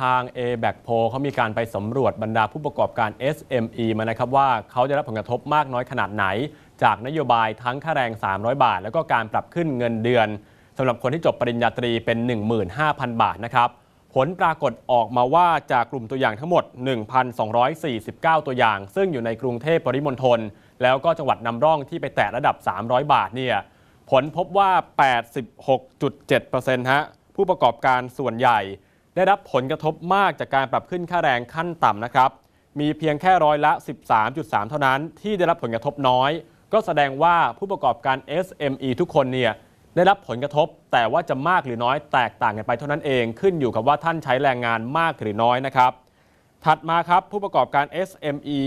ทาง a b a c p o เขามีการไปสำรวจบรรดาผู้ประกอบการ SME มานะครับว่าเขาได้รับผลกระทบมากน้อยขนาดไหน จากนโยบายทั้งค่าแรง 300 บาท แล้วก็การปรับขึ้นเงินเดือนสำหรับคนที่จบปริญญาตรีเป็น 15,000 บาทนะครับผลปรากฏออกมาว่าจากกลุ่มตัวอย่างทั้งหมด 1,249 ตัวอย่าง ซึ่งอยู่ในกรุงเทพปริมณฑลแล้วก็จังหวัดนำร่องที่ไปแตะระดับ 300 บาทเนี่ยผลพบว่า 86.7%ฮะผู้ประกอบการส่วนใหญ่ ได้รับผลกระทบมากจากการปรับขึ้นค่าแรงขั้นต่ำนะครับ มีเพียงแค่ร้อยละ 13.3 เท่านั้นที่ได้รับผลกระทบน้อย ก็แสดงว่าผู้ประกอบการ SME ทุกคนเนี่ยได้รับผลกระทบ แต่ว่าจะมากหรือน้อยแตกต่างกันไปเท่านั้นเองขึ้นอยู่กับว่าท่านใช้แรงงานมากหรือน้อยนะครับ ถัดมาครับผู้ประกอบการ SME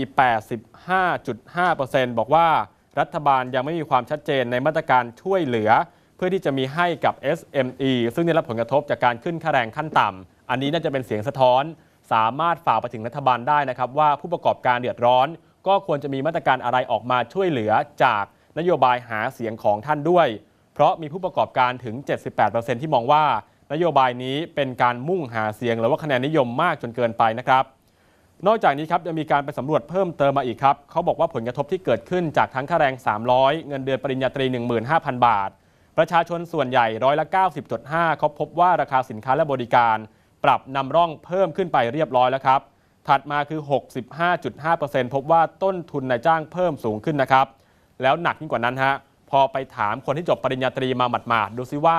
85.5%บอกว่ารัฐบาลยังไม่มีความชัดเจนในมาตรการช่วยเหลือ เพื่อที่จะมีให้กับ SME ซึ่งได้รับผลกระทบจากการขึ้นค่าแรงขั้นต่ำ อันนี้น่าจะเป็นเสียงสะท้อน สามารถฝากไปถึงรัฐบาลได้นะครับ ว่าผู้ประกอบการเดือดร้อน ก็ควรจะมีมาตรการอะไรออกมาช่วยเหลือจากนโยบายหาเสียงของท่านด้วย เพราะมีผู้ประกอบการถึง 78%ที่มองว่านโยบายนี้เป็นการมุ่งหาเสียงหรือว่าคะแนนนิยมมากจนเกินไปนะครับนอกจากนี้ครับยังมีการไปสำรวจเพิ่มเติมมาอีกครับเขาบอกว่าผลกระทบที่เกิดขึ้นจากทั้งค่าแรง 300 เงินเดือนปริญญาตรี 15,000 บาท ประชาชนส่วนใหญ่ร้อยละ90.5เขาพบว่าราคาสินค้าและบริการ ปรับนำร่องเพิ่มขึ้นไปเรียบร้อยแล้วครับ ถัดมาคือ 65.5%พบว่าต้นทุนนายจ้างเพิ่มสูงขึ้นนะครับ แล้วหนักยิ่งกว่านั้นฮะพอไปถามคนที่จบปริญญาตรีมาหมาดๆดูซิว่า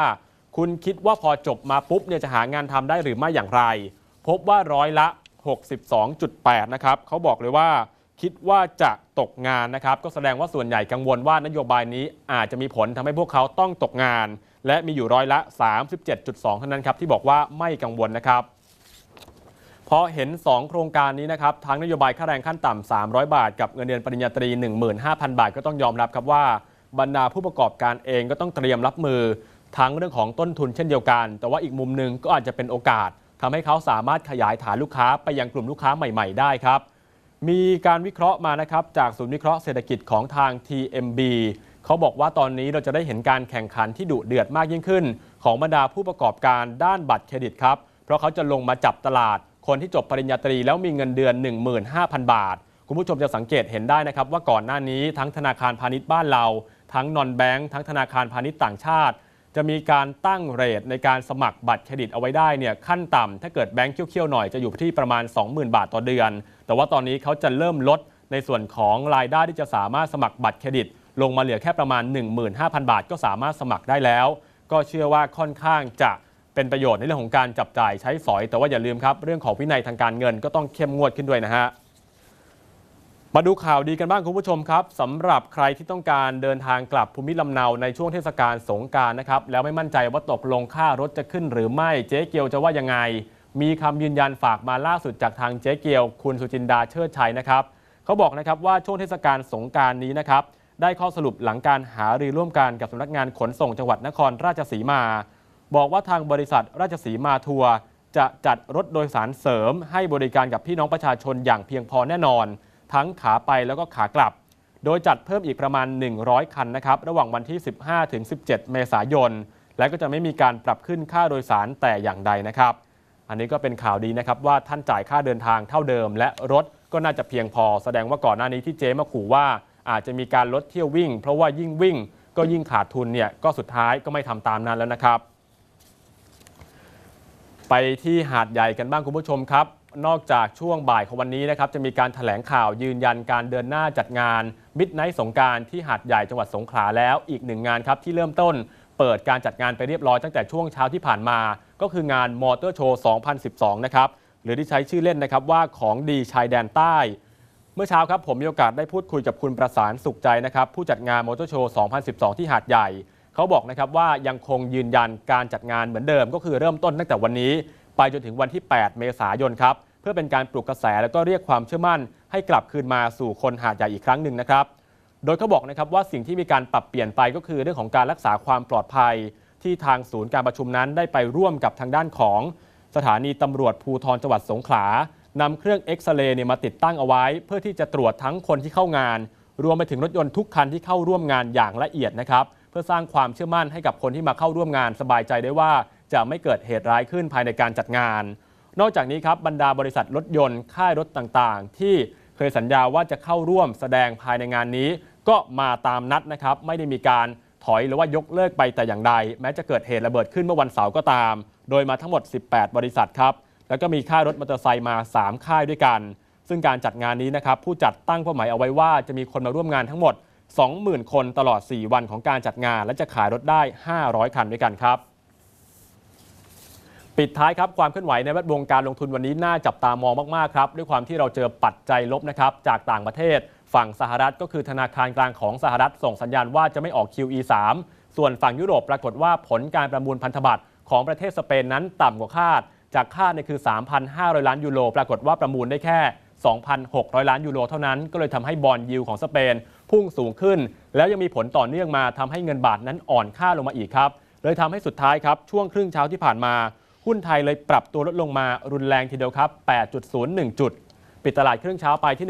คุณคิดว่าพอจบมาปุ๊บเนี่ยจะหางานทำได้หรือไม่อย่างไร พบว่าร้อยละ 62.8 นะครับเขาบอกเลยว่าคิดว่าจะตกงานนะครับ ก็แสดงว่าส่วนใหญ่กังวลว่านโยบายนี้อาจจะมีผลทำให้พวกเขาต้องตกงาน และมีอยู่ร้อยละ 37.2 เท่านั้นครับที่บอกว่าไม่กังวลนะครับเพอเห็น 2 โครงการนี้นะครับทั้งนโยบายค่าแรงขั้นต่ำ 300 บาท กับเงินเดือนปริญญาตรี 15,000 บาทก็ต้องยอมรับครับว่าบรรดาผู้ประกอบการเองก็ต้องเตรียมรับมือ ทั้งเรื่องของต้นทุนเช่นเดียวกัน แต่ว่าอีกมุมหนึ่งก็อาจจะเป็นโอกาสทำให้เขาสามารถขยายฐานลูกค้าไปยังกลุ่มลูกค้าใหม่ ๆ ได้ครับ มีการวิเคราะห์มานะครับจากศูนย์วิเคราะห์เศรษฐกิจของทาง TMB เขาบอกว่าตอนนี้เราจะได้เห็นการแข่งขันที่ดุเดือดมากยิ่งขึ้น ของบรรดาผู้ประกอบการด้านบัตรเครดิตครับ เพราะเขาจะลงมาจับตลาด คนที่จบปริญญาตรีแล้วมีเงินเดือน 15,000 บาท คุณผู้ชมจะสังเกตเห็นได้นะครับว่าก่อนหน้านี้ทั้งธนาคารพาณิชย์บ้านเรา ทั้งนอนแบงค์ทั้งธนาคารพาณิชย์ต่างชาติ จะมีการตั้งเรทในการสมัครบัตรเครดิตเอาไว้ได้เนี่ยขั้นต่ำถ้าเกิดแบงค์เคี่ยวๆหน่อยจะอยู่ที่ประมาณ 20,000 บาทต่อเดือน แต่ว่าตอนนี้เขาจะเริ่มลดในส่วนของรายได้ที่จะสามารถสมัครบัตรเครดิต ลงมาเหลือแค่ประมาณ 15,000 บาท ก็สามารถสมัครได้แล้ว ก็เชื่อว่าค่อนข้างจะเป็นประโยชน์ในเรื่องของการจับจ่ายใช้สอย แต่ว่าอย่าลืมครับเรื่องของวินัยทางการเงินก็ต้องเข้มงวดขึ้นด้วยนะฮะมาดูข่าวดีกันบ้างคุณผู้ชมครับสำหรับใครที่ต้องการเดินทางกลับภูมิลำเนาในช่วงเทศกาลสงการนะครับแล้วไม่มั่นใจว่าตกลงค่ารถจะขึ้นหรือไม่เจ๊เกียวจะว่ายังไง มีคำยืนยันฝากมาล่าสุดจากทางเจ๊เกียว คุณสุจินดาเชิดชัยนะครับเขาบอกนะครับว่าช่วงเทศกาลสงการนี้นะครับ ได้ข้อสรุปหลังการหารือร่วมกันกับสำนักงานขนส่งจังหวัดนครราชสีมา บอกว่าทางบริษัทราชสีมาทัวร์จะจัดรถโดยสารเสริม ให้บริการกับพี่น้องประชาชนอย่างเพียงพอแน่นอน ทั้งขาไปแล้วก็ขากลับ โดยจัดเพิ่มอีกประมาณ 100 คันนะครับระหว่างวันที่ 15 ถึง 17 เมษายน และก็จะไม่มีการปรับขึ้นค่าโดยสารแต่อย่างใดนะครับ อันนี้ก็เป็นข่าวดีนะครับว่าท่านจ่ายค่าเดินทางเท่าเดิม และรถก็น่าจะเพียงพอ แสดงว่าก่อนหน้านี้ที่เจ๊มาขู่ว่า อาจจะมีการลดเที่ยววิ่ง เพราะว่ายิ่งวิ่งก็ยิ่งขาดทุนเนี่ยก็สุดท้ายก็ไม่ทำตามนั้นแล้วนะครับ ไปที่หาดใหญ่กันบ้างคุณผู้ชมครับ นอกจากช่วงบ่ายของวันนี้นะครับจะมีการถแถลงข่าวยืนยันการเดินหน้าจัดงานมิดไนท์สงการที่หาดใหญ่จังหวัดสงขลาแล้วอีกหนึ่งงานครับที่เริ่มต้นเปิดการจัดงานไปเรียบร้อยตั้งแต่ช่วงเช้าที่ผ่านมา ก็คืองานมอเตอร์โชว์ 2012 นะครับ หรือที่ใช้ชื่อเล่นนะครับว่าของดีชายแดนใต้ เมื่อเช้าครับผมมีโอกาสได้พูดคุยกับคุณประสานสุขใจนะครับผู้จัดงานมอเตอร์โชว์ 2012 ที่หาดใหญ่ เขาบอกนะครับว่ายังคงยืนยันการจัดงานเหมือนเดิม ก็คือเริ่มต้นตั้งแต่วันนี้ ไปจนถึงวันที่ 8 เมษายนครับ เพื่อเป็นการปลุกกระแสแล้วก็เรียกความเชื่อมั่น ให้กลับคืนมาสู่คนหาดใหญ่อีกครั้งหนึ่งนะครับ โดยเขาบอกนะครับว่าสิ่งที่มีการปรับเปลี่ยนไปก็คือเรื่องของการรักษาความปลอดภัย ที่ทางศูนย์การประชุมนั้นได้ไปร่วมกับทางด้านของ สถานีตำรวจภูธรจังหวัดสงขลา นำเครื่องเอ็กซเรย์เนี่ยมาติดตั้งเอาไว้ เพื่อที่จะตรวจทั้งคนที่เข้างาน รวมไปถึงรถยนต์ทุกคันที่เข้าร่วมงานอย่างละเอียดนะครับเพื่อสร้างความเชื่อมั่นให้กับคนที่มาเข้าร่วมงานสบายใจได้ว่า จะไม่เกิดเหตุร้ายขึ้นภายในการจัดงาน นอกจากนี้ครับบรรดาบริษัทรถยนต์ค่ายรถต่างๆ ที่เคยสัญญาว่าจะเข้าร่วมแสดงภายในงานนี้ ก็มาตามนัดนะครับไม่ได้มีการถอยหรือว่ายกเลิกไปแต่อย่างใด แม้จะเกิดเหตุระเบิดขึ้นเมื่อวันเสาร์ก็ตาม โดยมาทั้งหมด 18 บริษัทครับ แล้วก็มีค่ายรถมอเตอร์ไซค์มา 3 ค่ายด้วยกัน ซึ่งการจัดงานนี้นะครับผู้จัดตั้งเป้าหมายเอาไว้ว่าจะมีคนมาร่วมงานทั้งหมด 20,000 คนตลอด 4 วันของการจัดงาน และจะขายรถได้ 500 คันด้วยกันครับ ปิดท้ายครับความเคลื่อนไหวในแวดวงการลงทุนวันนี้น่าจับตามองมากๆครับด้วยความที่เราเจอปัจจัยลบนะครับจากต่างประเทศ ฝั่งสหรัฐก็คือธนาคารกลางของสหรัฐส่งสัญญาณว่าจะไม่ออก QE 3ส่วนฝั่งยุโรปปรากฏว่าผลการประมูลพันธบัตรของประเทศสเปนนั้นต่ำกว่าคาด จากคาดเนี่ยคือ 3,500 ล้านยูโร ปรากฏว่าประมูลได้แค่ 2,600 ล้านยูโรเท่านั้น ก็เลยทำให้บอลยิวของสเปน พุ่งสูงขึ้น แล้วยังมีผลต่อเนื่องมาทำให้เงินบาทนั้นอ่อนค่าลงมาอีกครับ เลยทำให้สุดท้ายครับ ช่วงครึ่งเช้าที่ผ่านมา หุ้นไทยเลยปรับตัวลดลงมารุนแรงทีเดียวครับ 8.01 จุด ปิดตลาดครึ่งเช้าไปที่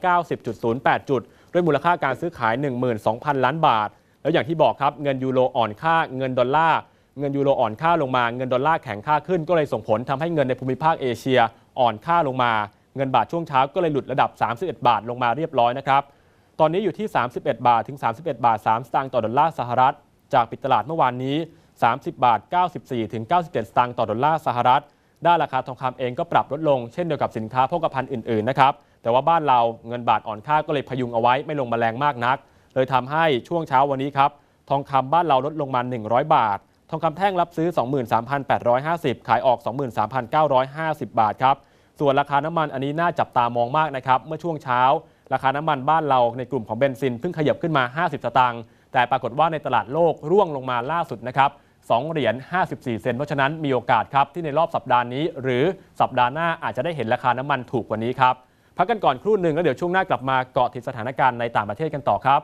1,190.08 จุด ด้วยมูลค่าการซื้อขาย 12,000 ล้านบาท แล้วอย่างที่บอกครับเงินยูโรอ่อนค่าเงินดอลลาร์ เงินยูโรอ่อนค่าลงมา เงินดอลลาร์แข็งค่าขึ้น ก็เลยส่งผลทำให้เงินในภูมิภาคเอเชียอ่อนค่าลงมา เงินบาทช่วงเช้าก็เลยหลุดระดับ 31 บาทลงมาเรียบร้อยนะครับ ตอนนี้อยู่ที่ 31 บาทถึง 31 บาท 3 สตางค์ต่อดอลลาร์สหรัฐ จากปิดตลาดเมื่อวานนี้ 30 บาท 94 ถึง 97 สตางค์ต่อดอลลาร์สหรัฐ ด้านราคาทองคำเองก็ปรับลดลง เช่นเดียวกับสินค้าโภคภัณฑ์อื่นๆนะครับ แต่ว่าบ้านเราเงินบาทอ่อนค่าก็เลยพยุงเอาไว้ไม่ลงมาแรงมากนัก เลยทำให้ช่วงเช้าวันนี้ครับทองคำบ้านเราลดลงมา 100 บาท ทองคำแท่งรับซื้อ 23,850 ขายออก 23,950 บาทครับ ส่วนราคาน้ำมันอันนี้น่าจับตามองมากนะครับ เมื่อช่วงเช้า ราคาน้ำมันบ้านเราในกลุ่มของเบนซินเพิ่งขยับขึ้นมา 50 สตางค์ แต่ปรากฏว่าในตลาดโลกร่วงลงมาล่าสุดนะครับ2เหรียญ54 เซนต์เพราะฉะนั้นมีโอกาสครับที่ในรอบสัปดาห์นี้ หรือสัปดาห์หน้าอาจจะได้เห็นราคาน้ำมันถูกกว่านี้ครับ พักกันก่อนครู่หนึ่งแล้วเดี๋ยวช่วงหน้ากลับมาเกาะติดสถานการณ์ในต่างประเทศกันต่อครับ